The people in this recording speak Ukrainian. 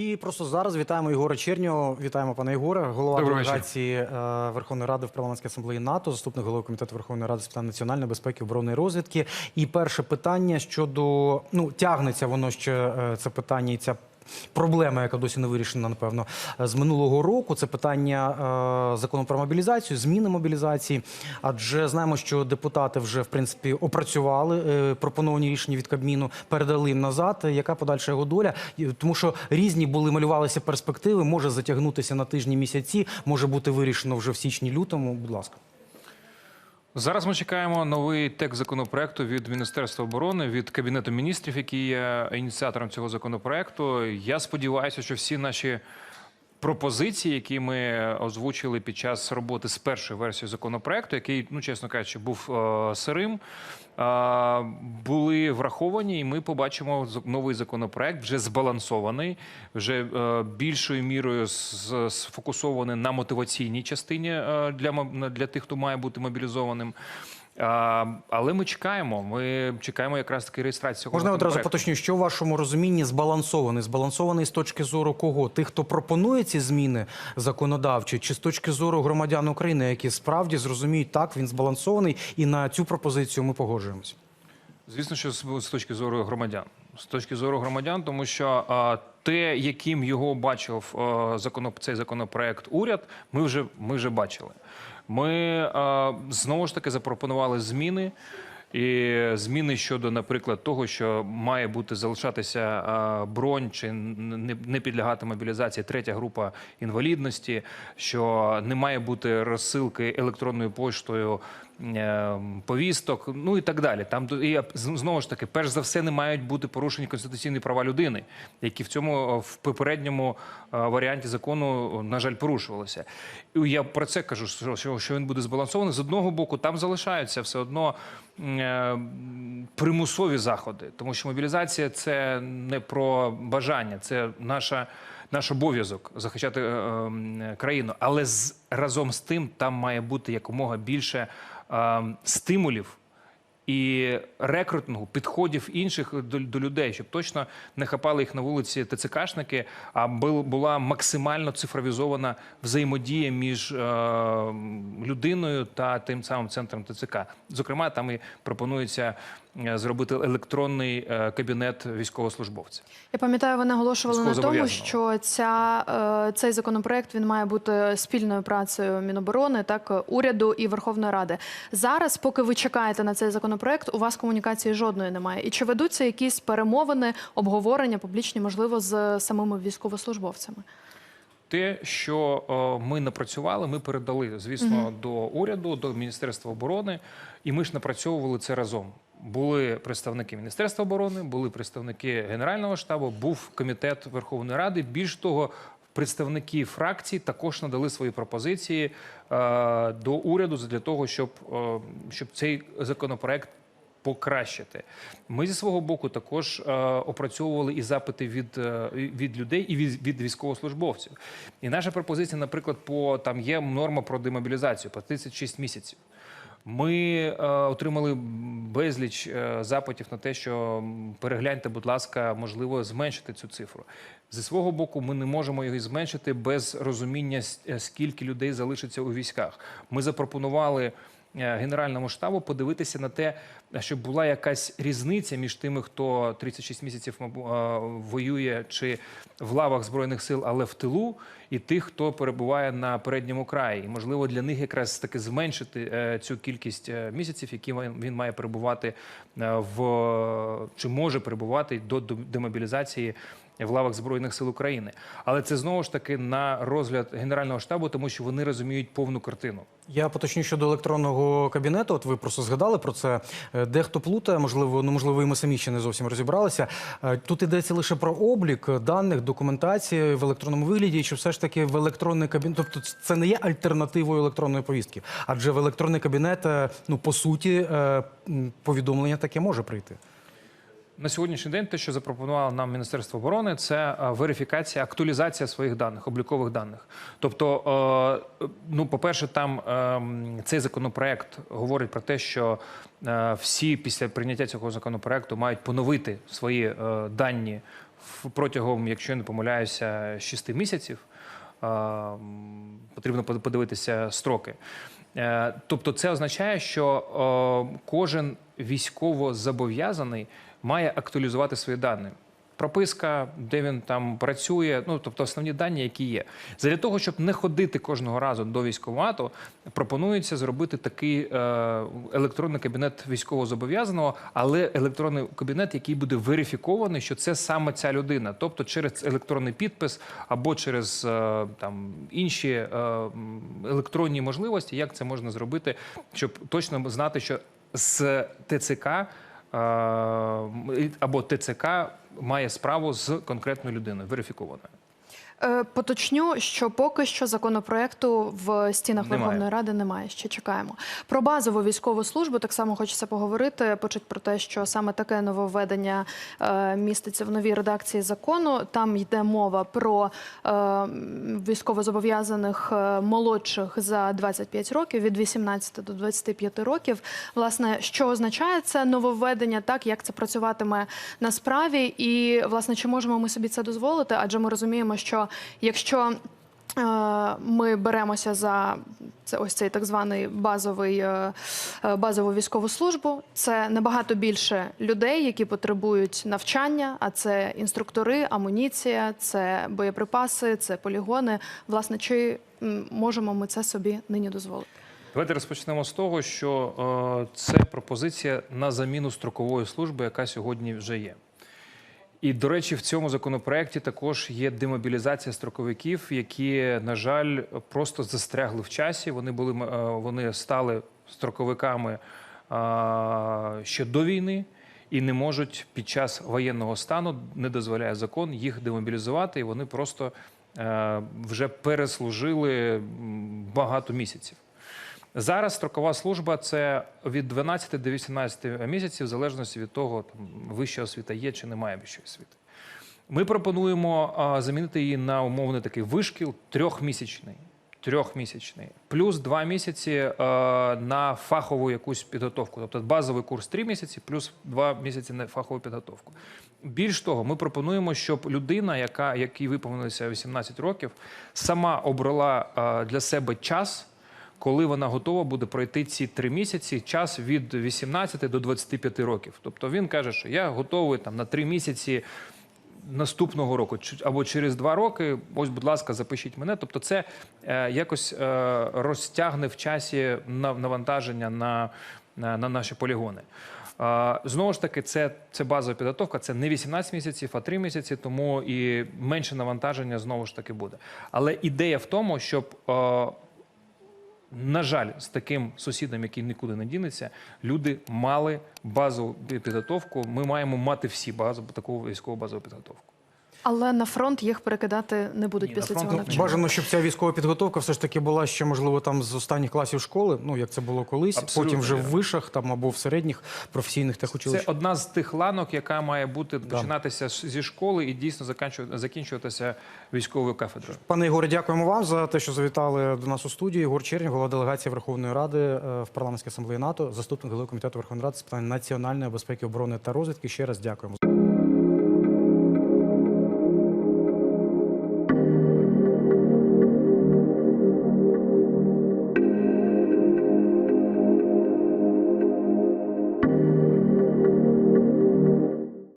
І просто зараз вітаємо Ігора Чернього. Вітаємо пана Ігора, голова делегації е, Верховної Ради в парламентській асамблеї НАТО, заступник голови комітету Верховної Ради з питань національної безпеки, оборони і розвідки. І перше питання щодо ну тягнеться воно ще е, це питання і ця. Проблема, яка досі не вирішена, напевно, з минулого року, це питання е, закону про мобілізацію, зміни мобілізації. Адже знаємо, що депутати вже в принципі опрацювали е, пропоновані рішення від Кабміну, передали їм назад. Яка подальша його доля? Тому що різні були малювалися перспективи, може затягнутися на тижні місяці, може бути вирішено вже в січні-лютому. Будь ласка. Зараз ми чекаємо новий текст законопроекту від Міністерства оборони, від Кабінету міністрів, який є ініціатором цього законопроекту. Я сподіваюся, що всі наші пропозиції, які ми озвучили під час роботи з першою версією законопроекту, який, ну чесно кажучи, був е, сирим, е, були враховані, і ми побачимо новий законопроект вже збалансований, вже е, більшою мірою сфокусований на мотиваційній частині е, для для тих, хто має бути мобілізованим. А, але ми чекаємо. Ми чекаємо якраз таки реєстрацію. цього Можна одразу поточню, що в вашому розумінні збалансований? Збалансований з точки зору кого? Тих, хто пропонує ці зміни законодавчі, чи з точки зору громадян України, які справді зрозуміють, так він збалансований, і на цю пропозицію ми погоджуємось. Звісно, що з, точки зору громадян. З точки зору громадян, тому що а, те, яким його бачив а, цей законопроект уряд, ми вже, ми вже бачили. Ми знову ж таки запропонували зміни. І зміни щодо, наприклад, того, що має бути залишатися бронь чи не, підлягати мобілізації третя група інвалідності, що не має бути розсилки електронною поштою повісток, ну і так далі. Там і знову ж таки, перш за все, не мають бути порушені конституційні права людини, які в цьому е, в попередньому е, варіанті закону, на жаль, порушувалися. І я про це кажу, що, що, він буде збалансований. З одного боку, там залишаються все одно е, примусові заходи, тому що мобілізація це не про бажання, це наша. Наш обов'язок захищати е, е, країну, але з разом з тим там має бути якомога більше е, стимулів і рекрутингу, підходів інших до, до людей, щоб точно не хапали їх на вулиці ТЦКшники, а бу- була максимально цифровізована взаємодія між е, людиною та тим самим центром ТЦК. Зокрема, там і пропонується зробити електронний е, кабінет військовослужбовця. Я пам'ятаю, ви наголошували на тому, що ця, е, цей законопроект він має бути спільною працею Міноборони, так е, уряду і Верховної Ради. Зараз, поки ви чекаєте на цей законопроект, у вас комунікації жодної немає. І чи ведуться якісь перемовини, обговорення публічні, можливо, з самими військовослужбовцями? Те, що е, ми напрацювали, ми передали, звісно, до уряду, до Міністерства оборони, і ми ж напрацьовували це разом. Були представники Міністерства оборони, були представники Генерального штабу, був комітет Верховної Ради. Більш того, представники фракцій також надали свої пропозиції е, до уряду для того, щоб, е, щоб цей законопроект покращити. Ми зі свого боку також е, опрацьовували і запити від, е, від людей, і від, від військовослужбовців. І наша пропозиція, наприклад, по там є норма про демобілізацію по 36 місяців. Ми е, отримали безліч е, запитів на те, що перегляньте, будь ласка, можливо, зменшити цю цифру. Зі свого боку, ми не можемо її зменшити без розуміння, е, скільки людей залишиться у військах. Ми запропонували Генеральному штабу подивитися на те, щоб була якась різниця між тими, хто 36 місяців е, воює чи в лавах збройних сил, але в тилу, і тих, хто перебуває на передньому краї. І можливо для них якраз таки зменшити е, цю кількість е, місяців, які він має перебувати е, в чи може перебувати до демобілізації. В лавах збройних сил України, але це знову ж таки на розгляд генерального штабу, тому що вони розуміють повну картину. Я поточню щодо електронного кабінету. От ви просто згадали про це. Е, Дехто плутає, можливо, ну можливо, і ми самі ще не зовсім розібралися. Е, Тут йдеться лише про облік даних, документації в електронному вигляді, чи все ж таки в електронний кабінет. Тобто це не є альтернативою електронної повістки, адже в електронний кабінет, е, ну по суті, повідомлення таке може прийти. На сьогоднішній день те, що запропонувало нам Міністерство оборони, це е, верифікація, актуалізація своїх даних, облікових даних. Тобто, е, ну, по-перше, там ем, цей законопроект говорить про те, що е, всі після прийняття цього законопроекту мають поновити свої дані протягом, якщо я не помиляюся, 6 місяців. Потрібно подивитися строки. Тобто, це означає, що кожен військово зобов'язаний має актуалізувати свої дані. Прописка, де він там працює, ну тобто основні дані, які є. Для того, щоб не ходити кожного разу до військкомату, пропонується зробити такий е, електронний кабінет військовозобов'язаного, але електронний кабінет, який буде верифікований, що це саме ця людина, тобто через електронний підпис або через е, там інші е, електронні можливості, як це можна зробити, щоб точно знати, що з ТЦК або ТЦК має справу з конкретною людиною, верифікованою. Е, Поточню, що поки що законопроекту в стінах Немає. Верховної Ради немає. Ще чекаємо. Про базову військову службу так само хочеться поговорити. Почуть про те, що саме таке нововведення е, міститься в новій редакції закону. Там йде мова про е, військовозобов'язаних молодших за 25 років від 18 до 25 років. Власне, що означає це нововведення, так як це працюватиме на справі, і власне чи можемо ми собі це дозволити? Адже ми розуміємо, що якщо е, ми беремося за це ось цей так званий базовий е, е, базову військову службу. Це набагато більше людей, які потребують навчання. А це інструктори, амуніція, це боєприпаси, це полігони. Власне, чи можемо ми це собі нині дозволити? Давайте розпочнемо з того, що це пропозиція на заміну строкової служби, яка сьогодні вже є. І, до речі, в цьому законопроекті також є демобілізація строковиків, які, на жаль, просто застрягли в часі. Вони були е, вони стали строковиками е, ще до війни і не можуть під час воєнного стану, не дозволяє закон їх демобілізувати, і вони просто е, вже переслужили багато місяців. Зараз строкова служба це від 12 до 18 місяців, в залежності від того, там вища освіта є чи немає вищої освіти. Ми пропонуємо а, замінити її на умовний такий вишкіл трьохмісячний. Трьохмісячний, плюс два місяці е, на фахову якусь підготовку. Тобто базовий курс три місяці, плюс два місяці на фахову підготовку. Більш того, ми пропонуємо, щоб людина, яка якій виповнилося 18 років, сама обрала е, для себе час, коли вона готова буде пройти ці три місяці, час від 18 до 25 років. Тобто він каже, що я готовий там на три місяці наступного року або через два роки. Ось, будь ласка, запишіть мене. Тобто, це е, якось е, розтягне в часі нав- навантаження на, на, на наші полігони. Е, Знову ж таки, це, це базова підготовка, це не 18 місяців, а 3 місяці, тому і менше навантаження знову ж таки буде. Але ідея в тому, щоб е, на жаль, з таким сусідом, який нікуди не дінеться, люди мали базову підготовку. Ми маємо мати всі базу таку військову базову підготовку. Але на фронт їх перекидати не будуть Ні, на після фронт цього навчання. Бажано, щоб ця військова підготовка все ж таки була ще, можливо, там з останніх класів школи, ну як це було колись, Абсолютно потім вже в вишах там або в середніх професійних Це техучилищах. одна з тих ланок, яка має бути починатися з- зі школи і дійсно закінчу- закінчуватися військовою кафедрою. Пане Ігоре, дякуємо вам за те, що завітали до нас у студію. Ігор Чернь, голова делегації Верховної Ради е, в парламентській асамблеї НАТО, заступник голови комітету Верховної Ради з питань національної безпеки, оборони та розвідки. Ще раз дякуємо.